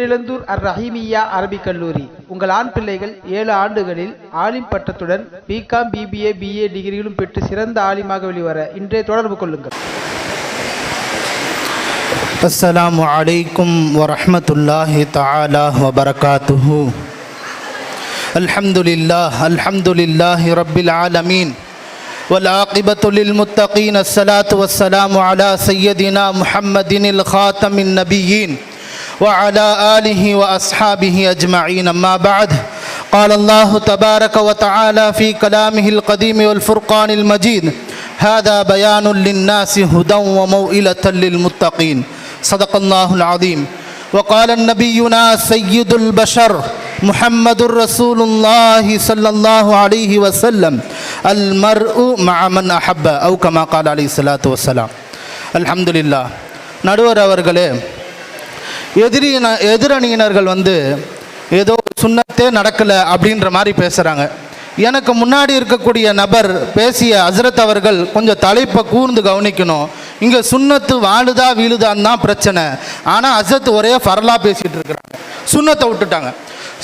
பேரிழந்தூர் அர் ரஹீமியா அரபிக் கல்லூரி உங்கள் ஆண் பிள்ளைகள் ஏழு ஆண்டுகளில் ஆலிம் பட்டத்துடன் பிகாம் பிபிஏ பிஏ டிகிரிகளும் பெற்று சிறந்த ஆலிமாக வெளிவர இன்றே தொடர்பு கொள்ளுங்கள் السلام عليكم ورحمة الله تعالى وبركاته الحمد لله الحمد لله رب العالمين والعاقبة للمتقين الصلاة والسلام على سيدنا محمد الخاتم النبيين وعلى آله وأصحابه أجمعين أما بعد قال الله تبارك وتعالى في كلامه القديم والفرقان المجيد هذا بيان للناس هدى وموئلة للمتقين صدق الله العظيم وقال النبينا سيد البشر محمد رسول الله صلى الله عليه وسلم المرء مع من أحب أو كما قال عليه الصلاة والسلام الحمد لله நடுவர் அவர்களே எதிரின எதிரணியினர்கள் வந்து ஏதோ சுண்ணத்தே நடக்கலை அப்படின்ற மாதிரி பேசுகிறாங்க எனக்கு முன்னாடி இருக்கக்கூடிய நபர் பேசிய அசரத் அவர்கள் கொஞ்சம் தலைப்பை கூர்ந்து கவனிக்கணும். இங்கே சுண்ணத்து வாழுதா வீழுதான்னு தான் பிரச்சனை. ஆனால் அசரத் ஒரே ஃபரலாக பேசிகிட்டு இருக்கிறாங்க. சுண்ணத்தை விட்டுட்டாங்க.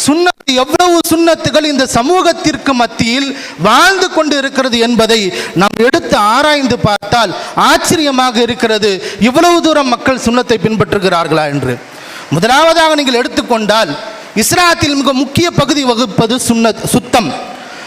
சுண்ணத்து எவ்வளவு சுண்ணத்துகள் இந்த சமூகத்திற்கு மத்தியில் வாழ்ந்து கொண்டு இருக்கிறது என்பதை நாம் எடுத்து ஆராய்ந்து பார்த்தால் ஆச்சரியமாக இருக்கிறது. இவ்வளவு தூரம் மக்கள் சுண்ணத்தை பின்பற்றுகிறார்களா என்று. முதலாவதாக நீங்கள் எடுத்துக்கொண்டால் இஸ்லாத்தில் மிக முக்கிய பகுதி வகுப்பது சுன்னத் சுத்தம்.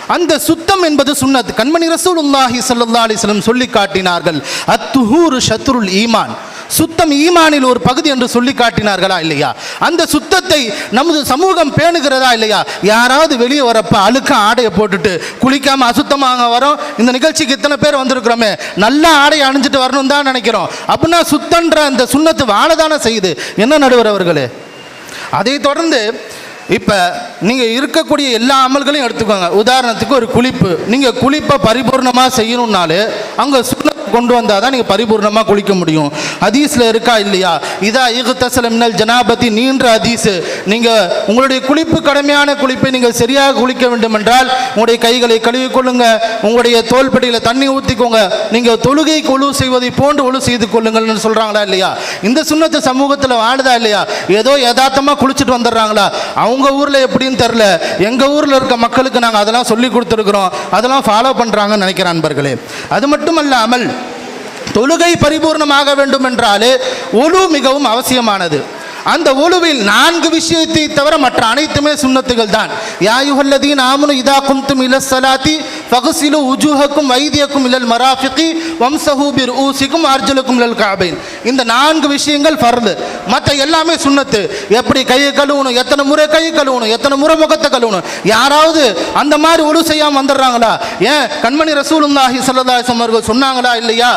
அந்த சுத்தம் என்பது சுன்னத். கண்மணி ரசூல் உல்லாஹி அலைஹி வஸல்லம் சொல்லி காட்டினார்கள் அத்துஹூரு ஷத்ருல் ஈமான். சுத்தம் ஈமானில் ஒரு பகுதி என்று சொல்லி காட்டினார்களா இல்லையா? அந்த சுத்தத்தை நமது சமூகம் பேணுகிறதா இல்லையா? யாராவது வெளியே வரப்ப அழுக்க ஆடையை போட்டுட்டு குளிக்காம அசுத்தமாக வரோம். இந்த நிகழ்ச்சிக்கு இத்தனை பேர் வந்திருக்கிறோமே. நல்ல ஆடையை அணிஞ்சிட்டு வரணும் தான் நினைக்கிறோம். அப்படின்னா சுத்தன்ற அந்த சுண்ணத்து வாழதானே செய்யுது. என்ன நடுவர் அவர்களே? அதை தொடர்ந்து இப்போ நீங்கள் இருக்கக்கூடிய எல்லா அமல்களையும் எடுத்துக்கோங்க. உதாரணத்துக்கு ஒரு குளிப்பு. நீங்கள் குளிப்பை பரிபூர்ணமாக செய்யணும்னாலே அங்கே சுண்ண கொண்டு வந்தால் தான் நீங்கள் பரிபூர்ணமாக குளிக்க முடியும். ஹதீஸில் இருக்கா இல்லையா? இதா இகுத்தசல மின்னல் ஜனாபதி நீன்ற ஹதீஸு. நீங்கள் உங்களுடைய குளிப்பு கடமையான குளிப்பை நீங்கள் சரியாக குளிக்க வேண்டும் என்றால் உங்களுடைய கைகளை கழுவிக்கொள்ளுங்க. உங்களுடைய தோள்படியில் தண்ணி ஊற்றிக்கோங்க நீங்கள் தொழுகை கொழு செய்வதை போன்று ஒழு செய்து கொள்ளுங்கள்னு சொல்கிறாங்களா இல்லையா? இந்த சுண்ணத்தை சமூகத்தில் வாழுதா இல்லையா? ஏதோ யதார்த்தமாக குளிச்சுட்டு வந்துடுறாங்களா? அவங்க ஊரில் எப்படின்னு தெரில எங்கள் ஊரில் இருக்க மக்களுக்கு நாங்கள் அதெல்லாம் சொல்லி கொடுத்துருக்குறோம். அதெல்லாம் ஃபாலோ பண்ணுறாங்கன்னு நினைக்கிறேன் நண்பர்களே அது மட்டும் இல்லாமல் தொழுகை பரிபூர்ணமாக வேண்டும் என்றாலே ஒழு மிகவும் அவசியமானது. அந்த ஒழுவில் நான்கு விஷயத்தை தவிர மற்ற அனைத்துமே சுண்ணத்துகள் தான். யாயுகல்லதி ஆமுனு இதா கும்தும் இல சலாத்தி ஃபகுசிலு உஜூஹக்கும் வைத்தியக்கும் இலல் மராஃபிகி வம்சஹூபிர் ஊசிக்கும் அர்ஜுலுக்கும் இலல் காபைன். இந்த நான்கு விஷயங்கள் ஃபர்து மற்ற எல்லாமே சுண்ணத்து. எப்படி கையை கழுவணும் எத்தனை முறை கையை கழுவணும் எத்தனை முறை முகத்தை கழுவணும் யாராவது அந்த மாதிரி ஒழு செய்யாமல் வந்துடுறாங்களா? ஏன் கண்மணி ரசூலுல்லாஹி சல்லதாசம் அவர்கள் சொன்னாங்களா இல்லையா?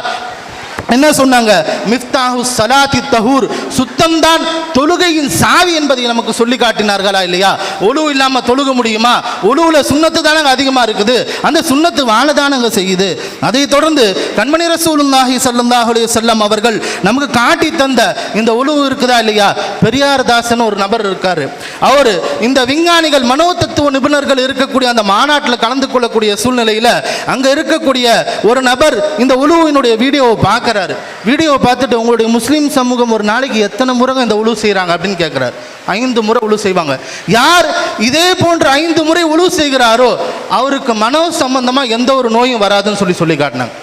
என்ன சொன்னாங்க? மிஃப்தாஹு சலாத்தி தஹூர். சுத்தம்தான் தொழுகையின் சாவி என்பதை நமக்கு சொல்லி காட்டினார்களா இல்லையா? ஒழு இல்லாமல் தொழுக முடியுமா? ஒழுவில் சுண்ணத்து தானங்க அதிகமாக இருக்குது. அந்த சுண்ணத்து வாழதானங்க செய்யுது. அதை தொடர்ந்து கண்மணி ரசூலுல்லாஹி ஸல்லல்லாஹு செல்லம் அவர்கள் நமக்கு காட்டி தந்த இந்த ஒழுவு இருக்குதா இல்லையா? பெரியார் தாசன் ஒரு நபர் இருக்கார். அவர் இந்த விஞ்ஞானிகள் மனோதத்துவ நிபுணர்கள் இருக்கக்கூடிய அந்த மாநாட்டில் கலந்து கொள்ளக்கூடிய சூழ்நிலையில் அங்கே இருக்கக்கூடிய ஒரு நபர் இந்த உழுவினுடைய வீடியோவை கேட்குறாரு வீடியோவை பார்த்துட்டு உங்களுடைய முஸ்லீம் சமூகம் ஒரு நாளைக்கு எத்தனை முறை இந்த உழு செய்கிறாங்க அப்படின்னு கேட்குறாரு ஐந்து முறை உழு செய்வாங்க. யார் இதே போன்ற ஐந்து முறை உழு செய்கிறாரோ அவருக்கு மனோ சம்பந்தமாக எந்த ஒரு நோயும் வராதுன்னு சொல்லி சொல்லி காட்டினாங்க.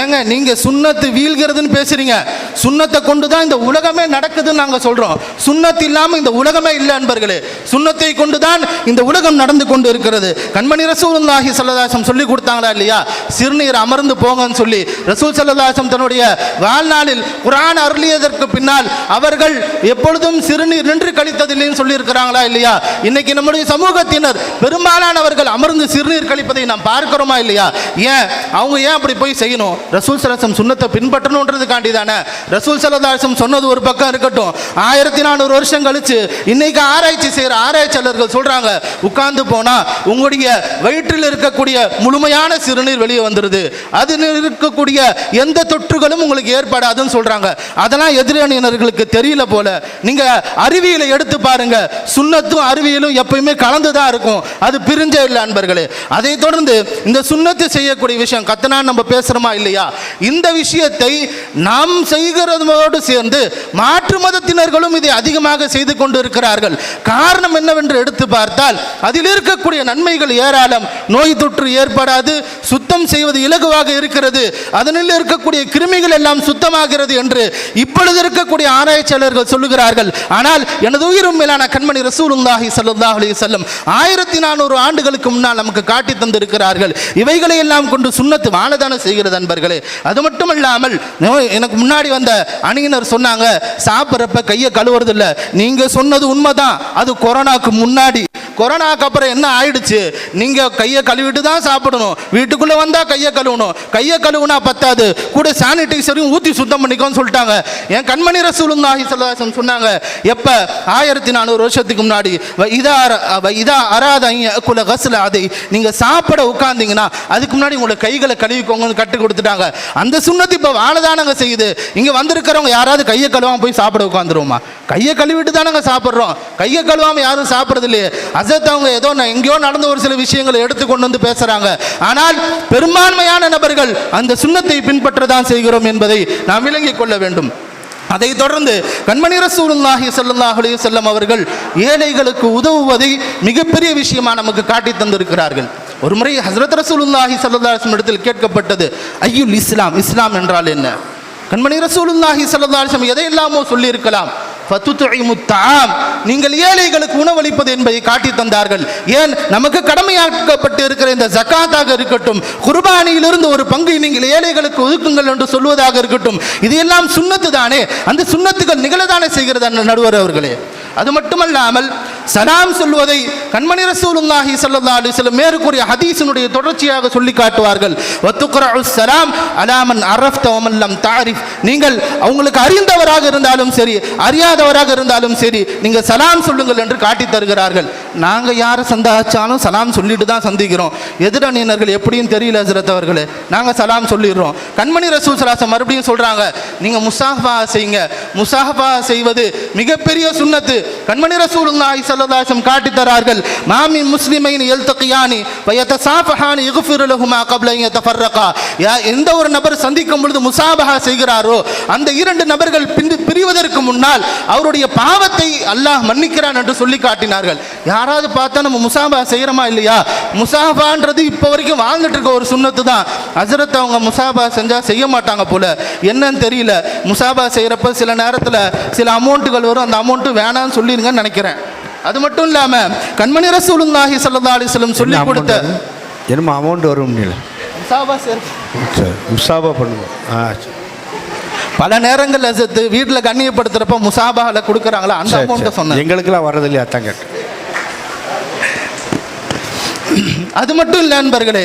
ஏங்க நீங்க சுண்ணத்து வீழ்கிறதுன்னு பேசுறீங்க. சுண்ணத்தை கொண்டு தான் இந்த உலகமே நடக்குதுன்னு நாங்க சொல்றோம். சுண்ணத்து இல்லாம இந்த உலகமே இல்லை அன்பர்களே. சுண்ணத்தை கொண்டு தான் இந்த உலகம் நடந்து கொண்டு இருக்கிறது. கண்மணி ரசூலுல்லாஹி சல்லதாசம் சொல்லி கொடுத்தாங்களா இல்லையா? சிறுநீர் அமர்ந்து போங்கன்னு சொல்லி ரசூல் சல்லதாசம் தன்னுடைய வாழ்நாளில் குரான் அருளியதற்கு பின்னால் அவர்கள் எப்பொழுதும் சிறுநீர் நின்று கழித்ததில்லைன்னு சொல்லி இருக்கிறாங்களா இல்லையா? இன்னைக்கு நம்முடைய சமூகத்தினர் பெரும்பாலானவர்கள் அமர்ந்து சிறுநீர் கழிப்பதை நாம் பார்க்கிறோமா இல்லையா? ஏன்? அவங்க ஏன் அப்படி போய் செய்யணும்? ரசூல் சலசம் சுண்ணத்தை பின்பற்றணுன்றதுக்காண்டி தானே ரசூல் சலதாசம் சொன்னது ஒரு பக்கம் இருக்கட்டும். ஆயிரத்தி நானூறு வருஷம் கழிச்சு இன்னைக்கு ஆராய்ச்சி செய்கிற ஆராய்ச்சியாளர்கள் சொல்றாங்க உட்கார்ந்து போனா உங்களுடைய வயிற்றில் இருக்கக்கூடிய முழுமையான சிறுநீர் வெளியே வந்துடுது அது இருக்கக்கூடிய எந்த தொற்றுகளும் உங்களுக்கு ஏற்படாதுன்னு சொல்றாங்க. அதெல்லாம் எதிரணியினர்களுக்கு தெரியல போல. நீங்க அறிவியலை எடுத்து பாருங்க. சுண்ணத்தும் அறிவியலும் எப்பயுமே கலந்து தான் இருக்கும். அது பிரிஞ்சே இல்லை அன்பர்களே. அதை தொடர்ந்து இந்த சுண்ணத்து செய்யக்கூடிய விஷயம் கத்தனா நம்ம பேசுறோமா இல்லையா? இந்த விஷயத்தை நாம் செய்கிறதோடு சேர்ந்து மாற்று மதத்தினர்களும் இதை அதிகமாக செய்து கொண்டு இருக்கிறார்கள் காரணம் என்னவென்று எடுத்து பார்த்தால் அதில் இருக்கக்கூடிய நன்மைகள் ஏராளம். நோய் தொற்று ஏற்படாது சுத்தம் செய்வது இலகுவாக இருக்கிறது. அதனில் இருக்கக்கூடிய கிருமிகள் எல்லாம் சுத்தமாகிறது என்று இப்பொழுது இருக்கக்கூடிய ஆராய்ச்சியாளர்கள் சொல்லுகிறார்கள். ஆனால் எனது உயிரும் மேலான கண்மணி ரசூலுல்லாஹி ஸல்லல்லாஹு அலைஹி வஸல்லம் ஆயிரத்தி நானூறு ஆண்டுகளுக்கு முன்னால் நமக்கு காட்டி தந்திருக்கிறார்கள். இவைகளை எல்லாம் கொண்டு சுண்ணத்து வாழதான செய்கிறது நண்பர்களே அது மட்டும் இல்லாமல் எனக்கு முன்னாடி வந்த அணியினர் சொன்னாங்க சாப்பிட்றப்ப கையை கழுவுறது இல்ல நீங்க சொன்னது உண்மைதான். அது கொரோனாக்கு முன்னாடி. கொரோனாக்கு அப்புறம் என்ன ஆயிடுச்சு? நீங்கள் கையை கழுவிட்டு தான் சாப்பிடணும். வீட்டுக்குள்ளே வந்தால் கையை கழுவணும். கையை கழுவுனா பத்தாது. கூட சானிடைசரையும் ஊற்றி சுத்தம் பண்ணிக்கோன்னு சொல்லிட்டாங்க. என் கண்மணி ரசூலுல்லாஹி ஸல்லல்லாஹு சொன்னாங்க எப்போ? ஆயிரத்தி நானூறு வருஷத்துக்கு முன்னாடி. வ இதா இதா அராத குல கசில் அதை நீங்கள் சாப்பிட உட்காந்திங்கன்னா அதுக்கு முன்னாடி உங்களோட கைகளை கழுவிக்கோங்கன்னு கட்டு கொடுத்துட்டாங்க. அந்த சுண்ணத்து இப்போ வாழதானங்க செய்யுது. இங்கே வந்திருக்கிறவங்க யாராவது கையை கழுவாம போய் சாப்பிட உட்காந்துருவோமா கையை கழுவிட்டு தானங்க சாப்பிட்றோம். கையை கழுவாம யாரும் சாப்பிட்றது இல்லையே அசத் அவங்க ஏதோ நான் எங்கேயோ நடந்த ஒரு சில விஷயங்களை எடுத்து கொண்டு வந்து பேசுறாங்க. ஆனால் பெரும்பான்மையான நபர்கள் அந்த சுண்ணத்தை பின்பற்ற தான் செய்கிறோம் என்பதை நாம் விளங்கிக் கொள்ள வேண்டும். அதை தொடர்ந்து கண்மணி ரசூலுல்லாஹி ஸல்லல்லாஹு அலைஹி வஸல்லம் அவர்கள் ஏழைகளுக்கு உதவுவதை மிகப்பெரிய விஷயமா நமக்கு காட்டி தந்திருக்கிறார்கள். ஒரு முறை ஹஸ்ரத் ரசூலுல்லாஹி சல்லாஹம் இடத்தில் கேட்கப்பட்டது ஐயுல் இஸ்லாம் இஸ்லாம் என்றால் என்ன? கண்மணி ரசூலுல்லாஹி சல்லாஹம் எதையெல்லாமோ சொல்லியிருக்கலாம். நீங்கள் ஏழைகளுக்கு உணவளிப்பது என்பதை காட்டி தந்தார்கள். ஏன்? நமக்கு கடமையாக்கப்பட்டு இருக்கிற இந்த ஜக்காத்தாக இருக்கட்டும் குர்பானியிலிருந்து ஒரு பங்கை நீங்கள் ஏழைகளுக்கு ஒதுக்குங்கள் என்று சொல்வதாக இருக்கட்டும் இது எல்லாம் சுண்ணத்து தானே அந்த சுண்ணத்துகள் நிகழதானே செய்கிறது நடுவர் அவர்களே. அது மட்டுமல்லாமல் சலாம் சொல்வதை கண்மணி ரசூலுல்லாஹி ஸல்லல்லாஹு அலைஹி வஸல்லம் மேற்கூறிய ஹதீஸினுடைய தொடர்ச்சியாக சொல்லி காட்டுவார்கள். வத்துக்ரஉ சலாம் அலாமன் அரஃப்த வமன் லம் தாரிஃப் நீங்கள் அவங்களுக்கு அறிந்தவராக இருந்தாலும் சரி அறியாதவராக இருந்தாலும் சரி நீங்க சலாம் சொல்லுங்கள் என்று காட்டி தருகிறார்கள். நாங்க யாரை சந்தாச்சாலும் சலாம் சொல்லிட்டு தான் சந்திக்கிறோம். எதிரணியினர்கள் எப்படியும் தெரியல ஹசரத் அவர்களே. நாங்க சலாம் சொல்லிடுறோம். கண்மணி ரசூல் சலாசம் மறுபடியும் சொல்றாங்க நீங்க முசாஃபா செய்யுங்க. முசாஃபா செய்வது மிகப்பெரிய சுன்னத்து கண்மணி ரசூலுல்லாஹி ஸல்லல்லாஹு அலைஹி காட்டி தரார்கள் மாமி முஸ்லிமைன் யல்தகியானி பயத்த சாஃபஹானி இகுஃபிருலகுமா கப்ல தஃபர்ரகா யா எந்த ஒரு நபர் சந்திக்கும் பொழுது முசாபஹா செய்கிறாரோ அந்த இரண்டு நபர்கள் பிந்து பிரிவதற்கு முன்னால் அவருடைய பாவத்தை அல்லாஹ் மன்னிக்கிறான் என்று சொல்லி காட்டினார்கள். யாராவது பார்த்தா நம்ம முசாபா செய்கிறோமா இல்லையா? முசாபான்றது இப்போ வரைக்கும் வாழ்ந்துட்டு இருக்க ஒரு சுண்ணத்து தான். ஹசரத் அவங்க முசாபா செஞ்சால் செய்ய மாட்டாங்க போல. என்னன்னு தெரியல. முசாபா செய்கிறப்ப சில நேரத்தில் சில அமௌண்ட்டுகள் வரும். அந்த அமௌண்ட்டு வேணாம்னு சொல்லிடுங்கன்னு நினைக்கிறேன். அது மட்டும் இல்லாம கண்மணி ரசூலுல்லாஹி ஸல்லல்லாஹு அலைஹி வஸல்லம் சொல்லி கொடுத்த என்னமோ அமௌண்ட் வரும் செய்ற சரி. முசாபா பண்ணுவோம் ஆ. பல நேரங்கள்ல சேர்த்து வீட்டில் கண்ணியப்படுத்துறப்ப முசாபாவில் கொடுக்குறாங்களா? அந்த அமௌண்ட்டை. சொன்னேன் எங்களுக்கெல்லாம் வர்றது இல்லையா? கேட்டேன். அது மட்டும் இல்லை நண்பர்களே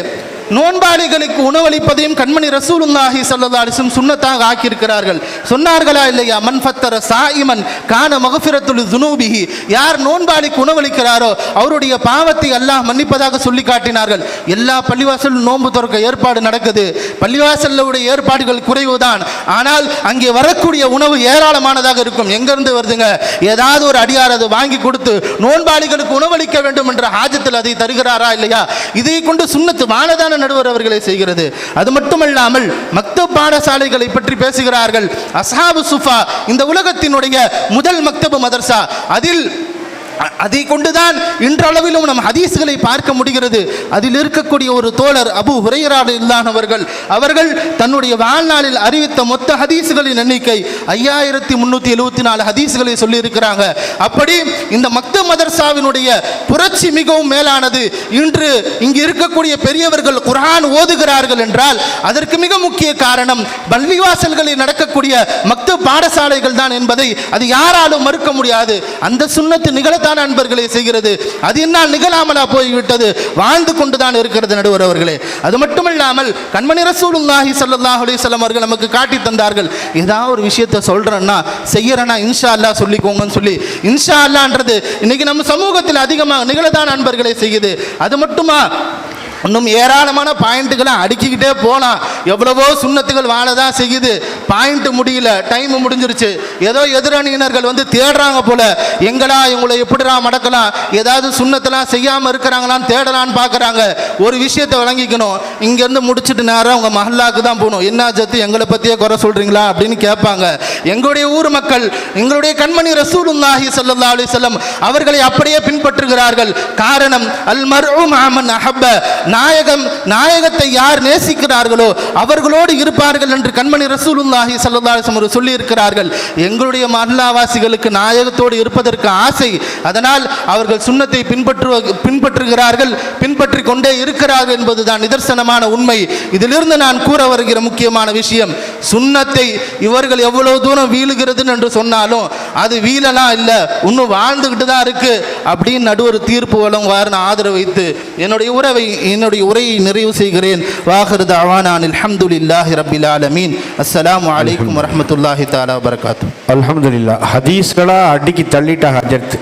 நோன்பாளிகளுக்கு உணவளிப்பதையும் கண்மணி ரசூலுல்லாஹி ஸல்லல்லாஹு அலைஹி வஸல்லம் சுன்னத்தாக ஆக்கியிருக்கிறார்கள். சொன்னார்களா இல்லையா? மன் ஃபத்தர சாயிமன் கான மகஃபிரத்துல் துனூபிஹி யார் நோன்பாளிக்கு உணவளிக்கிறாரோ அவருடைய பாவத்தை அல்லாஹ் மன்னிப்பதாக சொல்லி காட்டினார்கள். எல்லா பள்ளிவாசலும் நோன்பு திறக்க ஏற்பாடு நடக்குது. பள்ளிவாசலுடைய ஏற்பாடுகள் குறைவுதான். ஆனால் அங்கே வரக்கூடிய உணவு ஏராளமானதாக இருக்கும். எங்கிருந்து வருதுங்க? ஏதாவது ஒரு அடியார் அதை வாங்கி கொடுத்து நோன்பாளிகளுக்கு உணவளிக்க வேண்டும் என்ற ஆஜத்தில் அதை தருகிறாரா இல்லையா? இதை கொண்டு சுண்ணத்து வானதான நடுவர் அவர்களை செய்கிறது. அது மட்டுமல்லாமல் மக்தப் பாடசாலைகளை பற்றி பேசுகிறார்கள். அசாபு சுஃபா இந்த உலகத்தினுடைய முதல் மக்தபு மதர்சா. அதில் அதை கொண்டுதான் இன்றளவிலும் நம் ஹதீஸ்களை பார்க்க முடிகிறது. அதில் இருக்கக்கூடிய ஒரு தோழர் அபு ஹுரையராடு இல்லாதவர்கள் அவர்கள் தன்னுடைய வாழ்நாளில் அறிவித்த மொத்த ஹதீஸ்களின் எண்ணிக்கை ஐயாயிரத்தி முன்னூற்றி எழுபத்தி நாலு ஹதீஸ்களை சொல்லியிருக்கிறாங்க. அப்படி இந்த மக்த மதர்சாவினுடைய புரட்சி மிகவும் மேலானது. இன்று இங்கு இருக்கக்கூடிய பெரியவர்கள் குரான் ஓதுகிறார்கள் என்றால் அதற்கு மிக முக்கிய காரணம் பள்ளிவாசல்களில் நடக்கக்கூடிய மக்த பாடசாலைகள் தான் என்பதை அது யாராலும் மறுக்க முடியாது. அந்த சுண்ணத்து தான் நண்பர்களை செய்கிறது. அது என்னால் நிகழாமலா போய்விட்டது. வாழ்ந்து கொண்டுதான் இருக்கிறது நடுவர் அவர்களே. அது மட்டுமில்லாமல் கண்மணி ரசூலுல்லாஹி சல்லாஹ் அலைஹி அவர்கள் நமக்கு காட்டி தந்தார்கள். ஏதாவது ஒரு விஷயத்தை சொல்றேன்னா செய்யறேன்னா இன்ஷா அல்லாஹ் சொல்லிக்கோங்கன்னு சொல்லி இன்ஷா அல்லான்றது இன்னைக்கு நம்ம சமூகத்தில் அதிகமாக நிகழதான் அன்பர்களை செய்யுது. அது மட்டுமா? இன்னும் ஏராளமான பாயிண்ட்டுகளை அடுக்கிக்கிட்டே போகலாம் எவ்வளவோ சுண்ணத்துகள் வாழதான் செய்யுது. பாயிண்ட் முடியல டைம் முடிஞ்சிருச்சு. ஏதோ எதிரணியினர்கள் வந்து தேடுறாங்க போல. எங்களா இவங்களை எப்படிடா மடக்கலாம்? ஏதாவது சுண்ணத்தெல்லாம் செய்யாம இருக்கிறாங்களான்னு தேடலான்னு பார்க்குறாங்க ஒரு விஷயத்தை விளங்கிக்கணும். இங்கேருந்து முடிச்சிட்டு நேரம் அவங்க மஹல்லாக்கு தான் போகணும். என்ன ஜத்து எங்களை பற்றியே குறை சொல்றீங்களா? அப்படின்னு கேட்பாங்க. எங்களுடைய ஊர் மக்கள் எங்களுடைய கண்மணி ரசூலுல்லாஹி சல்லா அலி செல்லம் அவர்களை அப்படியே பின்பற்றுகிறார்கள். காரணம் அல் மர்உ மஅமன் அஹப்ப. நாயகம் நாயகத்தை யார் நேசிக்கிறார்களோ அவர்களோடு இருப்பார்கள் என்று கண்மணி ரசூலுல்லாஹி ஸல்லல்லாஹு ஒரு சொல்லியிருக்கிறார்கள் சொல்லி இருக்கிறார்கள் எங்களுடைய மஹல்லாவாசிகளுக்கு நாயகத்தோடு இருப்பதற்கு ஆசை. அதனால் அவர்கள் சுண்ணத்தை பின்பற்று பின்பற்றுகிறார்கள் பின்பற்றி கொண்டே இருக்கிறார்கள் என்பதுதான் நிதர்சனமான உண்மை. இதிலிருந்து நான் கூற வருகிற முக்கியமான விஷயம் சுண்ணத்தை இவர்கள் எவ்வளவு தூரம் வீழுகிறதுன்னு என்று சொன்னாலும் அது வீழலாம் இல்லை இன்னும் வாழ்ந்துக்கிட்டு தான் இருக்கு அப்படின்னு நடுவர் தீர்ப்பு வழங்குவார்னு ஆதரவு வைத்து என்னுடைய உறவை என்னுடைய உரையை நிறைவு செய்கிறேன். வாஹிருத அவானான் அல்ஹம்துலில்லாஹி ரபில் ஆலமீன். அஸ்ஸலாமு அலைக்கும் வரமத்துல்லாஹி தாலா வரகாத்து அல்ஹம்துலில்லாஹ். ஹதீஸ்களா அடிக்கு தள்ளிட்ட ஹஜரத்.